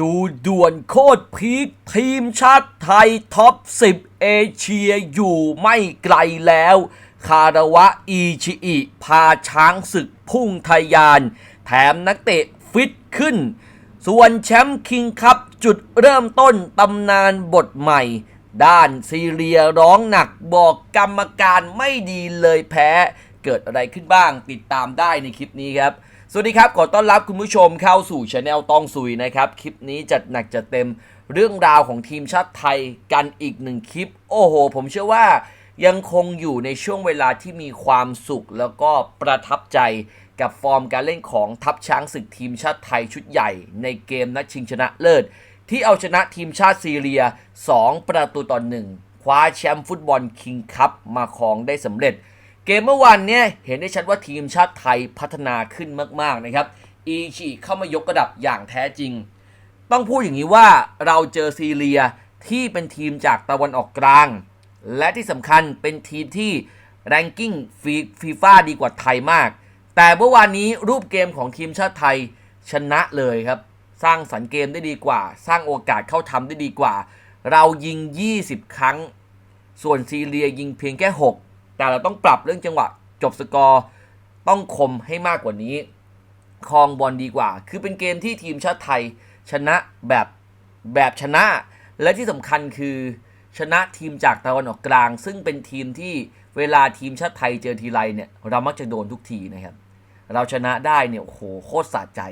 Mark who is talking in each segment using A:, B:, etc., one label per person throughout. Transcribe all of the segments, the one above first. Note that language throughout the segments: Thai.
A: ดูด่วนโคตรพีคทีมชาติไทยท็อป 10 เอเชียอยู่ไม่ไกลแล้ว คาราวะอีชิอิพาช้างศึกพุ่งทยาน แถมนักเตะฟิตขึ้น ส่วนแชมป์คิงคัพจุดเริ่มต้นตำนานบทใหม่ ด้านซีเรียร้องหนักบอกกรรมการไม่ดีเลยแพ้ เกิดอะไรขึ้นบ้างติดตามได้ในคลิปนี้ครับ สวัสดีครับ ขอต้อนรับคุณผู้ชมเข้าสู่ช anel ต้องซุยนะครับ คลิปนี้จัดหนักจัดเต็มเรื่องราวของทีมชาติไทยกันอีกหนึ่งคลิป โอ้โห ผมเชื่อว่ายังคงอยู่ในช่วงเวลาที่มีความสุขแล้วก็ประทับใจกับฟอร์มการเล่นของทัพช้างศึกทีมชาติไทยชุดใหญ่ ในเกมนัดชิงชนะเลิศ ที่เอาชนะทีมชาติซีเรีย 2 ประตูต่อหนึ่งคว้าแชมป์ฟุตบอลคิงคัพมาครองได้สำเร็จ เกมเมื่อวานเนี่ยเห็นได้ชัดว่าทีมชาติไทยพัฒนาขึ้นมาก ๆ นะครับอีชีเข้ามายกระดับอย่างแท้จริง ต้องพูดอย่างนี้ว่าเราเจอซีเรียที่เป็นทีมจากตะวันออกกลาง และที่สำคัญเป็นทีมที่แรงกิ้งฟีฟ่าดีกว่าไทยมาก แต่เมื่อวานนี้รูปเกมของทีมชาติไทยชนะเลยครับ สร้างสรรค์เกมได้ดีกว่า สร้างโอกาสเข้าทำได้ดีกว่า เรายิง 20 ครั้ง ส่วนซีเรียยิงเพียงแค่ 6 แต่เราต้องปรับเรื่องจังหวะจบสกอร์ ต้องคมให้มากกว่านี้ครองบอลดีกว่า คือเป็นเกมที่ทีมชาติไทยชนะแบบแบบชนะ และที่สำคัญคือชนะทีมจากตะวันออกกลาง ซึ่งเป็นทีมที่เวลาทีมชาติไทยเจอทีไรเนี่ยเรามักจะโดนทุกทีนะครับ เราชนะได้เนี่ยโอ้โหโคตรสะใจ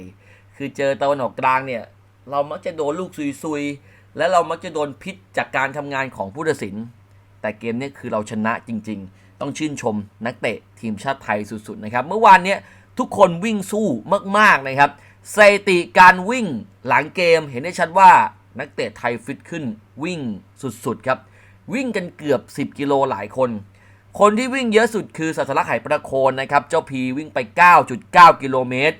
A: คือเจอตะวันออกกลางเนี่ยเรามักจะโดนลูกซุยๆและเรามักจะโดนพิษจากการทำงานของผู้ตัดสิน แต่เกมนี้คือเราชนะจริง ๆ ต้องชื่นชมนักเตะทีมชาติไทยสุดๆนะครับ เมื่อวานเนี้ยทุกคนวิ่งสู้มากๆนะครับสถิติการวิ่งหลังเกมเห็นได้ชัดว่านักเตะไทยฟิตขึ้นวิ่งสุดๆครับ วิ่งกันเกือบ 10 กิโลหลายคน คนที่วิ่งเยอะสุดคือสัสลักไหประโคนนะครับ เจ้าพีวิ่งไป 9.9 กิโลเมตร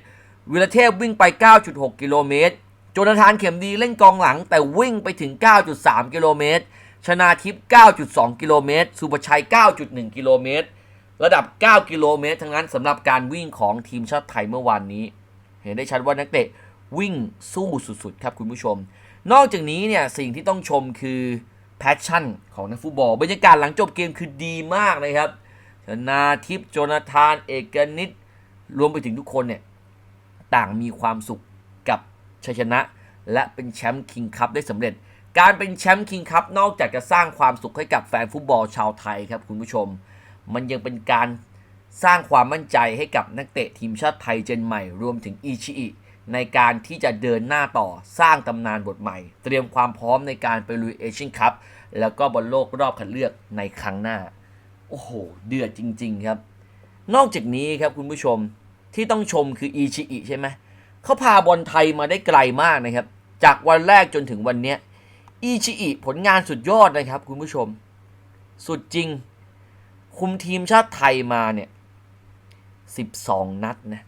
A: วิรเทพวิ่งไป 9.6 กิโลเมตรโจนาธานเข็มดีเล่นกองหลังแต่วิ่งไปถึง 9.3 กิโลเมตร ชนาทิพย์9.2 กิโลเมตร สุประชัย 9.1 กิโลเมตร ระดับ 9 กิโลเมตร ทั้งนั้นสำหรับการวิ่งของทีมชาติไทยเมื่อวานนี้ เห็นได้ชัดว่านักเตะวิ่งสู้สุดๆ ครับคุณผู้ชม นอกจากนี้เนี่ยสิ่งที่ต้องชมคือแพชชั่นของนักฟุตบอล บรรยากาศหลังจบเกมคือดีมากนะครับ ชนาทิพย์โจนาธาน เอกนิตรวมไปถึงทุกคนเนี่ยต่างมีความสุขกับชัยชนะ และเป็นแชมป์คิงคัพได้สำเร็จ การเป็นแชมป์คิงคัพนอกจากจะสร้างความสุขให้กับแฟนฟุตบอลชาวไทยครับคุณผู้ชม มันยังเป็นการสร้างความมั่นใจให้กับนักเตะทีมชาติไทยเจนใหม่รวมถึงอีชิอิในการที่จะเดินหน้าต่อสร้างตำนานบทใหม่ เตรียมความพร้อมในการไปลุยเอเชียนคัพแล้วก็บอลโลกรอบคัดเลือกในครั้งหน้า โอ้โห เดือดจริง ๆ ครับ นอกจากนี้ครับคุณผู้ชมที่ต้องชมคืออีชิอิใช่ไหมเขาพาบอลไทยมาได้ไกลมากนะครับ จากวันแรกจนถึงวันนี้ อีชิอิผลงานสุดยอดนะครับคุณผู้ชม สุดจริง คุมทีมชาติไทยมาเนี่ย 12 นัดนะ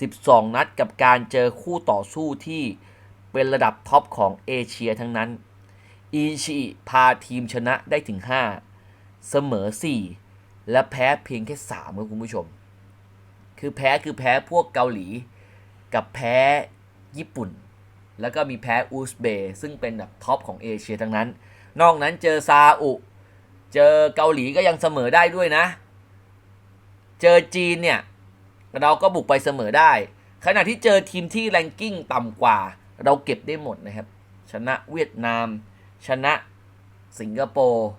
A: 12 นัดกับการเจอคู่ต่อสู้ที่เป็นระดับท็อปของเอเชียทั้งนั้นอีชิอิพาทีมชนะได้ถึง 5 เสมอ 4 และแพ้เพียงแค่3ครับคุณผู้ชม คือแพ้คือแพ้พวกเกาหลี กับแพ้ญี่ปุ่น แล้วก็มีแพ้อูซเบย์ซึ่งเป็นแบบท็อปของเอเชียทั้งนั้น นอกนั้นเจอซาอุ เจอเกาหลีก็ยังเสมอได้ด้วยนะ เจอจีนเนี่ย เราก็บุกไปเสมอได้ ขณะที่เจอทีมที่แรงกิ้งต่ำกว่า เราเก็บได้หมดนะครับ ชนะเวียดนาม ชนะสิงคโปร์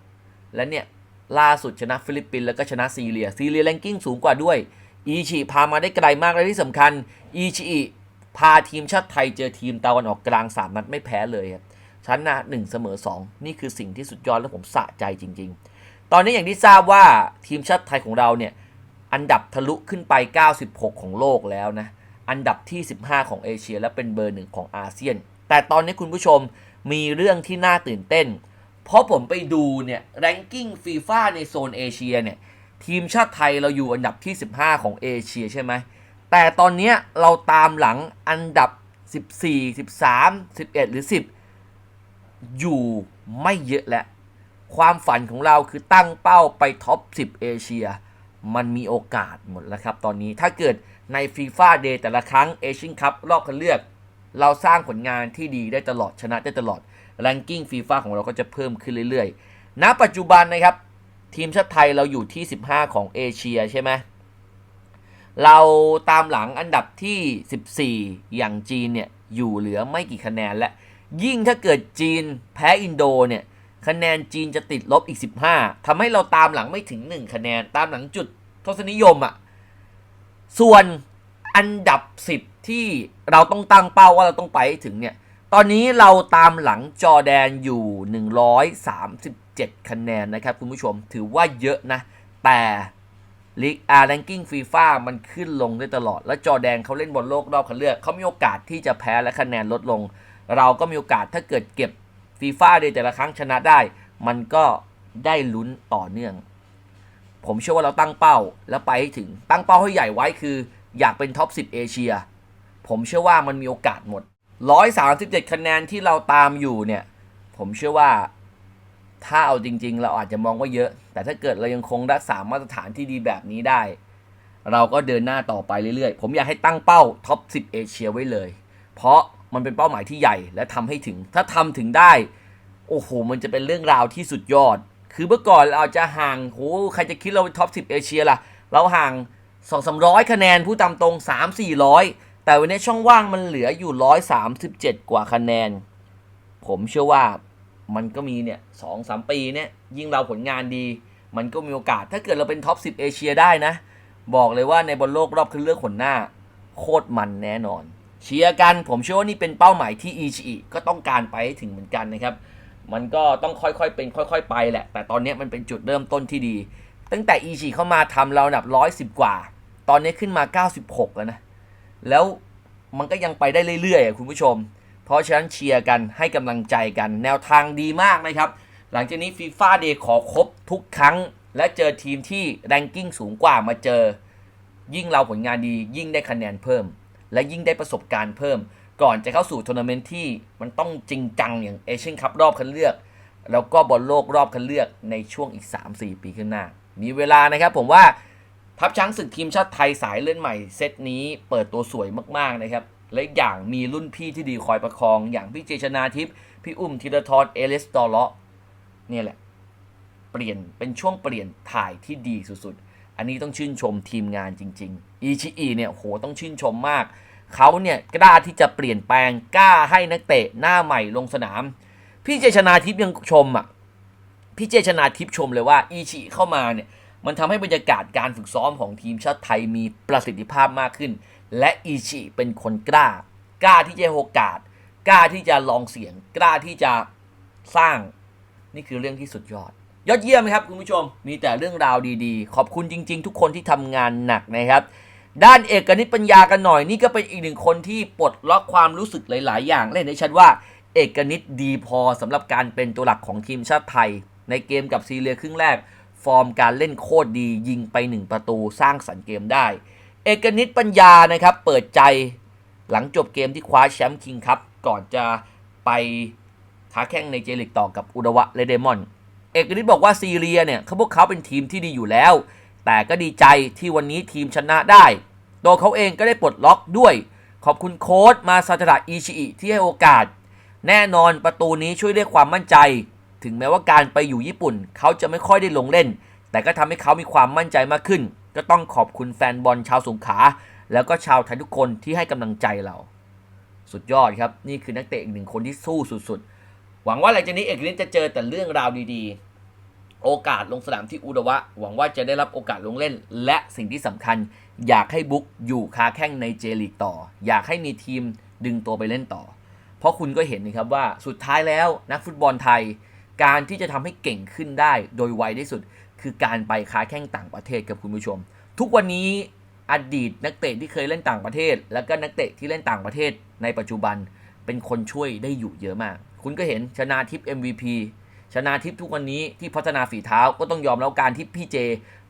A: และเนี่ยล่าสุดชนะฟิลิปปินส์แล้วก็ชนะซีเรีย ซีเรียแรงกิ้งสูงกว่าด้วย อีชิพามาได้ไกลมากและที่สำคัญ อีชิ พาทีมชาติไทยเจอทีมตะวันออกกลาง 3 นัดไม่แพ้เลยครับชนะ1เสมอ 2 นี่คือสิ่งที่สุดยอดและผมสะใจจริง ๆ ตอนนี้อย่างที่ทราบว่าทีมชาติไทยของเราเนี่ยอันดับทะลุขึ้นไป 96 ของโลกแล้วนะ อันดับที่ 15 ของเอเชีย และเป็นเบอร์หนึ่งของอาเซียน แต่ตอนนี้คุณผู้ชมมีเรื่องที่น่าตื่นเต้น เพราะผมไปดูเนี่ยแรงกิ้งฟีฟ่าในโซนเอเชียเนี่ยทีมชาติไทยเราอยู่อันดับที่ 15 ของเอเชียใช่ไหม แต่ตอนนี้เราตามหลังอันดับ 14 13 11 หรือ 10 อยู่ไม่เยอะแล้ว ความฝันของเราคือตั้งเป้าไปท็อป 10 เอเชีย มันมีโอกาสหมดแล้วครับตอนนี้ถ้าเกิดในฟีฟ่าเดย์แต่ละครั้งเอเชียนคัพรอบคัดเลือก เราสร้างผลงานที่ดีได้ตลอดชนะได้ตลอดแรงกิ้งฟีฟ่าของเราก็จะเพิ่มขึ้นเรื่อยๆ ณ ปัจจุบันนะครับ ทีมชาติไทยเราอยู่ที่ 15 ของเอเชียใช่ไหม เราตามหลังอันดับที่ 14 อย่างจีนเนี่ยอยู่เหลือไม่กี่คะแนนและ ยิ่งถ้าเกิดจีนแพ้อินโดเนี่ยคะแนนจีนจะติดลบอีก 15ทำให้เราตามหลังไม่ถึง 1 คะแนนตามหลังจุดทศนิยมอะ่ะส่วนอันดับ 10 ที่เราต้องตั้งเป้าว่าเราต้องไปให้ถึงเนี่ยตอนนี้เราตามหลังจอร์แดนอยู่ 137 คะแนนนะครับคุณผู้ชมถือว่าเยอะนะ แต่ ลีกอาร์แรงกิ้งฟีฟ่ามันขึ้นลงได้ตลอด แล้วจอแดนเขาเล่นบอลโลกรอบคัดเลือกเขามีโอกาสที่จะแพ้และคะแนนลดลง เราก็มีโอกาสถ้าเกิดเก็บฟีฟ่าเดยแต่ละครั้งชนะได้ มันก็ได้ลุ้นต่อเนื่อง ผมเชื่อว่าเราตั้งเป้าแล้วไปให้ถึงตั้งเป้าให้ใหญ่ไว้คือ อยากเป็นท็อป 10 เอเชีย ผมเชื่อว่ามันมีโอกาสหมด 137 คะแนนที่เราตามอยู่เนี่ย ผมเชื่อว่า ถ้าเอาจริง ๆ เราอาจจะมองว่าเยอะ แต่ถ้าเกิดเรายังคงรักษามาตรฐานที่ดีแบบนี้ได้ เราก็เดินหน้าต่อไปเรื่อยๆ ผมอยากให้ตั้งเป้าท็อป 10 เอเชียไว้เลย เพราะมันเป็นเป้าหมายที่ใหญ่และทำให้ถึง ถ้าทำถึงได้ โอ้โห มันจะเป็นเรื่องราวที่สุดยอด คือเมื่อก่อนเราจะห่างโหใครจะคิดเราเป็นท็อป 10 เอเชียล่ะ เราห่าง2 3 0 0 คะแนนผู้ตามตรง 3 400 แต่วันนี้ช่องว่างมันเหลืออยู่ 137 กว่าคะแนน ผมเชื่อว่า มันก็มีเนี่ยสองสามปีเนี่ยยิ่งเราผลงานดี มันก็มีโอกาส ถ้าเกิดเราเป็นท็อป 10 เอเชียได้นะ บอกเลยว่าในบอลโลกรอบคัดเลือกคนหน้า โคตรมันแน่นอน เชียร์กันผมเชื่อว่านี่เป็นเป้าหมายที่อีชีก็ต้องการไปให้ถึงเหมือนกันนะครับ มันก็ต้องค่อยๆเป็นค่อย ๆ ไปแหละ แต่ตอนนี้มันเป็นจุดเริ่มต้นที่ดี ตั้งแต่อีชีเข้ามาทำเราอันดับร้อยสิบกว่า ตอนนี้ขึ้นมา 96 แล้วนะแล้วมันก็ยังไปได้เรื่อยๆคุณผู้ชม ราะฉะนั้นเชียร์กันให้กำลังใจกัน แนวทางดีมากนะครับ หลังจากนี้ฟีฟ่าเดย์ขอครบทุกครั้ง และเจอทีมที่แรงกิ้งสูงกว่ามาเจอ ยิ่งเราผลงานดียิ่งได้คะแนนเพิ่ม และยิ่งได้ประสบการณ์เพิ่ม ก่อนจะเข้าสู่ทัวร์นาเมนต์ที่มันต้องจริงจังอย่างเอเชียนคัพรอบคัดเลือก แล้วก็บอลโลกรอบคัดเลือกในช่วงอีก 3-4 ปีข้างหน้า มีเวลานะครับผมว่าทัพช้างศึกทีมชาติไทยสายเลื่อนใหม่เซตนี้เปิดตัวสวยมากๆนะครับ และอีกอย่างมีรุ่นพี่ที่ดีคอยประคอง อย่างพี่เจชนาทิพย์พี่อุ้มธีรทรเอเลสตอเลาะเนี่ยแหละ เปลี่ยนเป็นช่วงเปลี่ยนถ่ายที่ดีสุดๆ อันนี้ต้องชื่นชมทีมงานจริงๆอีชิอีเนี่ยโหต้องชื่นชมมากเขาเนี่ยกล้าที่จะเปลี่ยนแปลงกล้าให้นักเตะหน้าใหม่ลงสนาม พี่เจชนาทิพย์ยังชมอะพี่เจชนาทิพย์ชมเลยว่าอีชิเข้ามาเนี่ยมันทำให้บรรยากาศการฝึกซ้อมของทีมชาติไทยมีประสิทธิภาพมากขึ้น และอีชิเป็นคนกล้า กล้าที่จะห้โอกาส กล้าที่จะลองเสียง กล้าที่จะสร้าง นี่คือเรื่องที่สุดยอด ยอดเยี่ยมครับคุณผู้ชม มีแต่เรื่องราวดีๆ ขอบคุณจริง ๆ ทุกคนที่ทำงานหนักนะครับด้านเอกนิตปัญญากันหน่อยนี่ก็เป็นอีกหนึ่งคนที่ปลดล็อกความรู้สึกหลาย ๆ อย่างเล่นให้ชัดว่า เอกนิตดีพอสำหรับการเป็นตัวหลักของทีมชาติไทย ในเกมกับซีเรียครึ่งแรก ฟอร์มการเล่นโคตรดียิงไป 1 ประตูสร้างสรรค์เกมได้ เอกนิตปัญญานะครับ เปิดใจหลังจบเกมที่คว้าแชมป์คิงคัพก่อนจะไปท้าแข่งในเจลิกต่อกับอุดวะเลเดมอน เอกนิตบอกว่าซีเรียเนี่ยเขาพวกเขาเป็นทีมที่ดีอยู่แล้ว แต่ก็ดีใจที่วันนี้ทีมชนะได้ ตัวเขาเองก็ได้ปลดล็อกด้วย ขอบคุณโค้ชมาซาตระอิชิอิที่ให้โอกาส แน่นอนประตูนี้ช่วยเรียกความมั่นใจ ถึงแม้ว่าการไปอยู่ญี่ปุ่น เขาจะไม่ค่อยได้ลงเล่น แต่ก็ทำให้เขามีความมั่นใจมากขึ้น ก็ต้องขอบคุณแฟนบอลชาวสงขลาแล้วก็ชาวไทยทุกคนที่ให้กำลังใจเรา สุดยอดครับ นี่คือนักเตะอีกหนึ่งคนที่สู้สุดๆ หวังว่าหลังจากนี้เอกนิตจะเจอแต่เรื่องราวดีๆ โอกาสลงสนามที่อุดวะ หวังว่าจะได้รับโอกาสลงเล่น และสิ่งที่สำคัญ อยากให้บุ๊กอยู่คาแข้งในเจลีกต่อ อยากให้มีทีมดึงตัวไปเล่นต่อ เพราะคุณก็เห็นนะครับว่าสุดท้ายแล้วนักฟุตบอลไทย การที่จะทำให้เก่งขึ้นได้โดยไวที่สุด คือการไปค้าแข้งต่างประเทศกับคุณผู้ชม ทุกวันนี้อดีตนักเตะที่เคยเล่นต่างประเทศ แล้วก็นักเตะที่เล่นต่างประเทศ ในปัจจุบันเป็นคนช่วยได้อยู่เยอะมาก คุณก็เห็นชนาทิพย์ MVP ชนาทิพย์ทุกวันนี้ที่พัฒนาฝีเท้าก็ต้องยอมแล้วการที่พี่เจ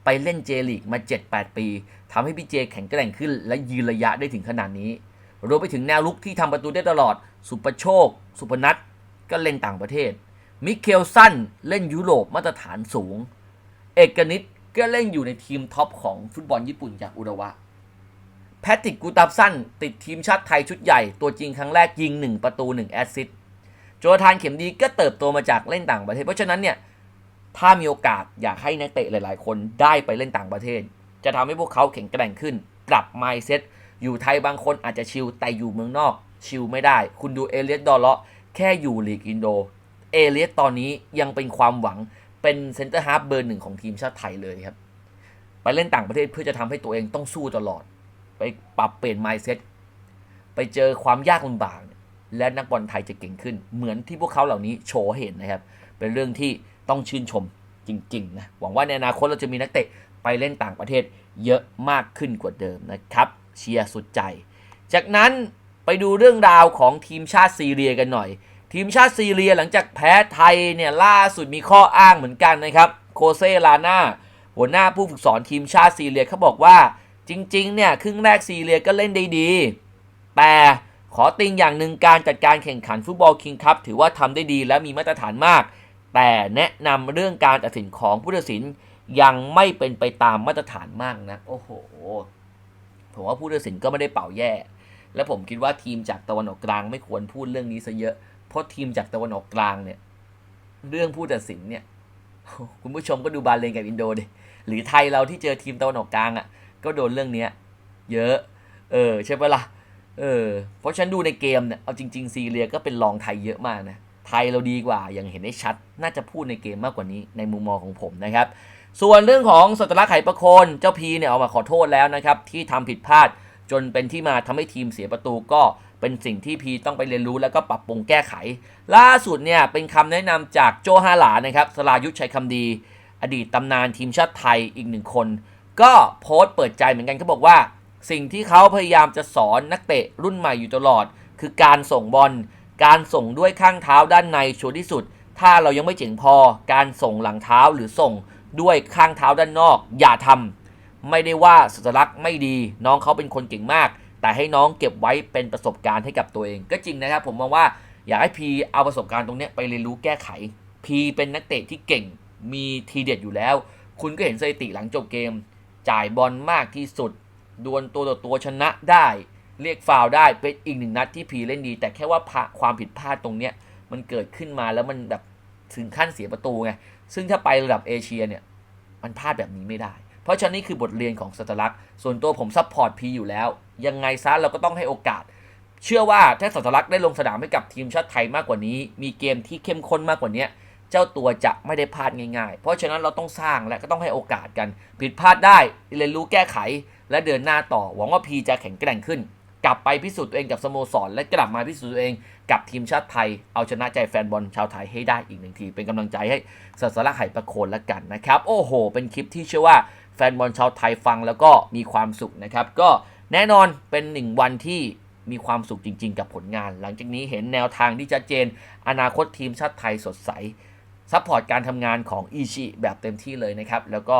A: ไปเล่นเจลีกมา 7-8 ปีทำให้พี่เจแข็งแกร่งขึ้น และยืนระยะได้ถึงขนาดนี้ รวมไปถึงแนวลุกที่ทำประตูได้ตลอด สุประโชค สุพนัทก็เล่นต่างประเทศ มิเคลสันเล่นยุโรปมาตรฐานสูง เอกนิตก็เล่นอยู่ในทีมท็อปของฟุตบอลญี่ปุ่นจากอุระวะ แพทริกกูตับสั้นติดทีมชาติไทยชุดใหญ่ ตัวจริงครั้งแรกยิง 1 ประตู 1 แอสซิสต์โจทานเข็มดีก็เติบโตมาจากเล่นต่างประเทศ เพราะฉะนั้นเนี่ย ถ้ามีโอกาสอยากให้นักเตะหลาย ๆ คนได้ไปเล่นต่างประเทศ จะทำให้พวกเขาแข็งแกร่งขึ้น ปรับ mindset อยู่ไทยบางคนอาจจะชิลแต่อยู่เมืองนอก ชิลไม่ได้ คุณดูเอเลียสดอลเลาะแค่อยู่ลีกอินโด เอเลียสตอนนี้ยังเป็นความหวัง เป็นเซนเตอร์ฮาร์ฟเบอร์หนึ่งของทีมชาติไทยเลยครับ ไปเล่นต่างประเทศเพื่อจะทำให้ตัวเองต้องสู้ตลอด ไปปรับเปลี่ยน mindset ไปเจอความยากลำบากและนักบอลไทยจะเก่งขึ้น เหมือนที่พวกเขาเหล่านี้โชว์เห็นนะครับ เป็นเรื่องที่ต้องชื่นชมจริงๆนะหวังว่าในอนาคตเราจะมีนักเตะไปเล่นต่างประเทศเยอะมากขึ้นกว่าเดิมนะครับ เชียร์สุดใจ จากนั้นไปดูเรื่องราวของทีมชาติซีเรียกันหน่อย ทีมชาติซีเรียหลังจากแพ้ไทยเนี่ยล่าสุดมีข้ออ้างเหมือนกันนะครับ โคเซลาน่าหัวหน้าผู้ฝึกสอนทีมชาติซีเรียเขาบอกว่าจริงๆเนี่ยครึ่งแรกซีเรียก็เล่นได้ดี แต่ขอติงอย่างหนึ่งการจัดการแข่งขันฟุตบอลคิงคัพถือว่าทำได้ดีและมีมาตรฐานมาก แต่แนะนำเรื่องการตัดสินของผู้ตัดสินยังไม่เป็นไปตามมาตรฐานมากนะ โอ้โห ผมว่าผู้ตัดสินก็ไม่ได้เป่าแย่ และผมคิดว่าทีมจากตะวันออกกลางไม่ควรพูดเรื่องนี้ซะเยอะ เพราะทีมจากตะวันออกกลางเนี่ย เรื่องผู้ตัดสินเนี่ยคุณผู้ชมก็ดูบาเลนกับอินโดดิหรือไทยเราที่เจอทีมตะวันออกกลางอะ่ะ ก็โดนเรื่องเนี้ย เยอะ เออใช่ปะล่ะเออเพราะฉันดูในเกมเนี่ยเอาจริง ๆ ซีเรียก็เป็นรองไทยเยอะมากนะไทยเราดีกว่าอย่างเห็นได้ชัด น่าจะพูดในเกมมากกว่านี้ในมุมมองของผมนะครับ ส่วนเรื่องของสตลักไข่ประโคนเจ้าพีเนี่ยออกมาขอโทษแล้วนะครับ ที่ทำผิดพลาดจนเป็นที่มาทำให้ทีมเสียประตูก็ เป็นสิ่งที่พีต้องไปเรียนรู้แล้วก็ปรับปรุงแก้ไข ล่าสุดเนี่ยเป็นคำแนะนำจากโจฮาหลานะครับสลายุทธชัยคำดี อดีตตำนานทีมชาติไทยอีกหนึ่งคน ก็โพสต์เปิดใจเหมือนกันเขาบอกว่า สิ่งที่เขาพยายามจะสอนนักเตะรุ่นใหม่อยู่ตลอด คือการส่งบอลการส่งด้วยข้างเท้าด้านในชัวร์ที่สุด ถ้าเรายังไม่เจ๋งพอ การส่งหลังเท้าหรือส่งด้วยข้างเท้าด้านนอก อย่าทำไม่ได้ว่าสัญลักษณ์ไม่ดี น้องเขาเป็นคนเก่งมาก แต่ให้น้องเก็บไว้เป็นประสบการณ์ให้กับตัวเอง ก็จริงนะครับ ผมมองว่าอยากให้พีเอาประสบการณ์ตรงนี้ไปเรียนรู้แก้ไข พีเป็นนักเตะที่เก่งมีทีเด็ดอยู่แล้ว คุณก็เห็นสถิติหลังจบเกม จ่ายบอลมากที่สุด ดวลตัวต่อตัวชนะได้ เรียกฟาวได้เป็นอีกหนึ่งนัดที่พีเล่นดี แต่แค่ว่าพะความผิดพลาดตรงเนี้ยมันเกิดขึ้นมาแล้วมันแบบถึงขั้นเสียประตูไงซึ่งถ้าไประดับเอเชียเนี่ยมันพลาดแบบนี้ไม่ได้ เพราะฉะนั้นนี่คือบทเรียนของสตาร์ลักษณ์ส่วนตัวผมซัพพอร์ตพีอยู่แล้ว ยังไงซะเราก็ต้องให้โอกาส เชื่อว่าถ้าสัตลักษณ์ได้ลงสนามให้กับทีมชาติไทยมากกว่านี้ มีเกมที่เข้มข้นมากกว่านี้เจ้าตัวจะไม่ได้พลาดง่ายๆ เพราะฉะนั้นเราต้องสร้างและก็ต้องให้โอกาสกัน ผิดพลาดได้เรียนรู้แก้ไข และเดินหน้าต่อ หวังว่าพีจะแข็งแกร่งขึ้น กลับไปพิสูจน์ตัวเองกับสโมสร และกลับมาพิสูจน์ตัวเองกับทีมชาติไทย เอาชนะใจแฟนบอลชาวไทยให้ได้อีกหนึ่งที เป็นกำลังใจให้สัสลักไห่ประโคนละกันนะครับ โอ้โห เป็นคลิปที่เชื่อว่าแฟนบอลชาวไทยฟังแล้วก็มีความสุขนะครับ ก็ แน่นอนเป็นหนึ่งวันที่มีความสุขจริง ๆ กับผลงาน หลังจากนี้เห็นแนวทางที่ชัดเจน อนาคตทีมชาติไทยสดใสซัพพอร์ตการทำงานของอีชิแบบเต็มที่เลยนะครับ แล้วก็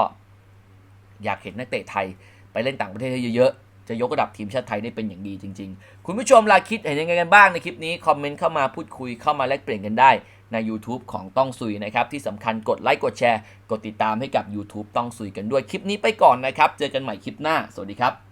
A: อยากเห็นนักเตะไทยไปเล่นต่างประเทศเยอะๆ จะยกระดับทีมชาติไทยได้เป็นอย่างดีจริง ๆ คุณผู้ชมลาคิดเห็นยังไงกันบ้างในคลิปนี้ คอมเมนต์เข้ามาพูดคุยเข้ามาแลกเปลี่ยนกันได้ใน YouTube ของต้องซุยนะครับ ที่สำคัญกดไลค์กดแชร์ กดติดตามให้กับ YouTube ต้องซุยกันด้วยคลิปนี้ไปก่อนนะครับ เจอกันใหม่คลิปหน้า สวัสดีครับ